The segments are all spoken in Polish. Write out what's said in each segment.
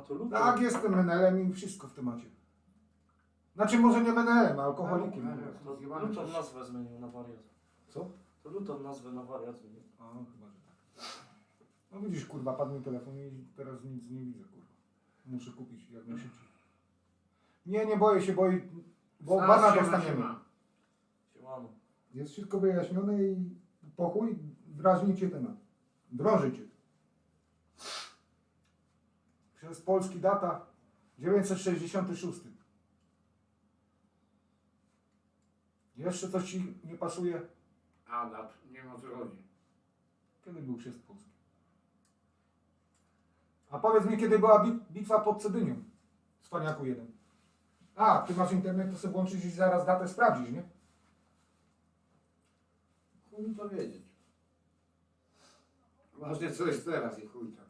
A to luto. Tak, jestem menelem i wszystko w temacie. Znaczy może nie menelem, a alkoholikiem. No, To Zjebany Luton coś. nazwę zmienił na wariat. Co? To Luton nazwę na wariat zmienił. A, chyba, że tak. No widzisz, kurwa, padł mi telefon i teraz nic nie widzę, kurwa. Muszę kupić jak najszybciej. Nie, nie boję się, bo, i- bo Zaraz bana się dostaniemy. Siemano. Jest wszystko wyjaśnione i pokój, drażnicie temat. Drążycie. Przez polski data 966. Jeszcze coś ci nie pasuje? A, dat, nie o co chodzi. Kiedy był chrzest polski? A powiedz mi, kiedy była bit- bitwa pod Cedynią? Spaniaku jeden. A, ty masz internet, to sobie włączyć i zaraz datę sprawdzisz, nie? Chuj to wiedzieć. Ważne co jest teraz i chuj tam.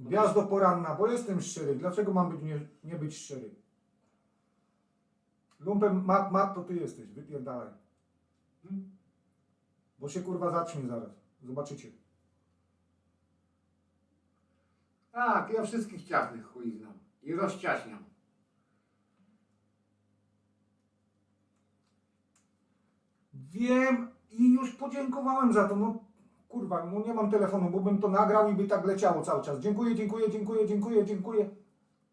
Gwiazdo poranna, bo jestem szczery. Dlaczego mam być nie, nie być szczery? Lumpem mat, mat to ty jesteś, wypierdalaj. Bo się kurwa zacznie zaraz. Zobaczycie. Tak, ja wszystkich ciasnych chuj znam. I rozciaśniam. Wiem i już podziękowałem za to. No kurwa, no nie mam telefonu, bo bym to nagrał i by tak leciało cały czas. Dziękuję, dziękuję, dziękuję, dziękuję, dziękuję.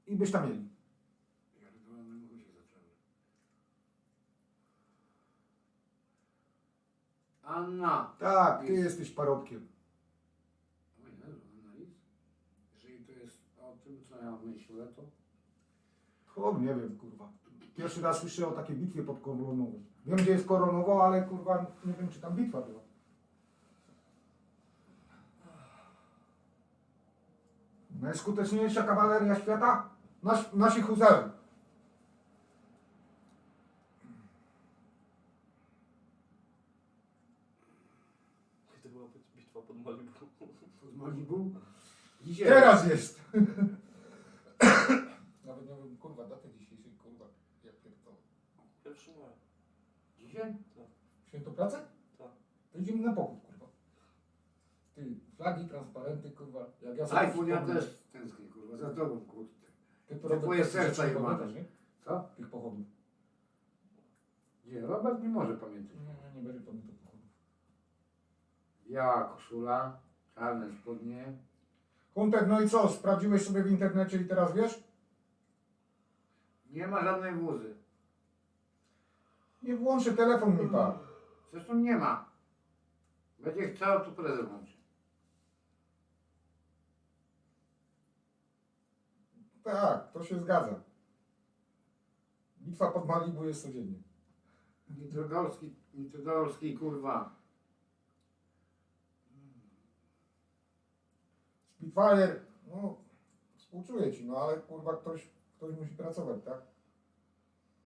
I byś tam mieli. Anna. Tak, ty Jest. jesteś parobkiem. O Jezu? Jeżeli to jest o tym, co ja myślę, to... O, nie wiem, kurwa. Pierwszy raz słyszę o takiej bitwie pod Koronową. Wiem, gdzie jest Koronowo, ale kurwa nie wiem, czy tam bitwa była. Najskuteczniejsza kawaleria świata? Nas, nasi huzarzy. Kiedy była bitwa pod Malibu. Pod Malibu? Dzisiaj. Teraz jest. Nawet nie wiem, kurwa, daty dzisiejszej, kurwa, jak pierdolę. Pierwszy maja. Dzisiaj? Święto pracy? Tak. To idziemy na pochód, kurwa. Ty, flagi, transparenty, kurwa. Jak ja iPhone ja przypomnę- też tęsknię, kurwa, za tobą, kurwa. Ty Te Robert, twoje też serca jebane. pamiętasz, nie? Co? Tych pochodów. Nie, Robert nie może pamiętać. Nie, nie, będzie pamiętał pochodów. Biała koszula, czarne spodnie. Hunter, no i co? Sprawdziłeś sobie w internecie i teraz wiesz? Nie ma żadnej wózy. Nie włączę telefon mi pan. Zresztą nie ma. Będzie chciał, to prezes włączy. Tak, to się zgadza. Bitwa pod Malibu jest codziennie. Nitrogorski, nitrogorski, kurwa. Spitfire, no współczuję ci, no ale kurwa ktoś, ktoś musi pracować, tak?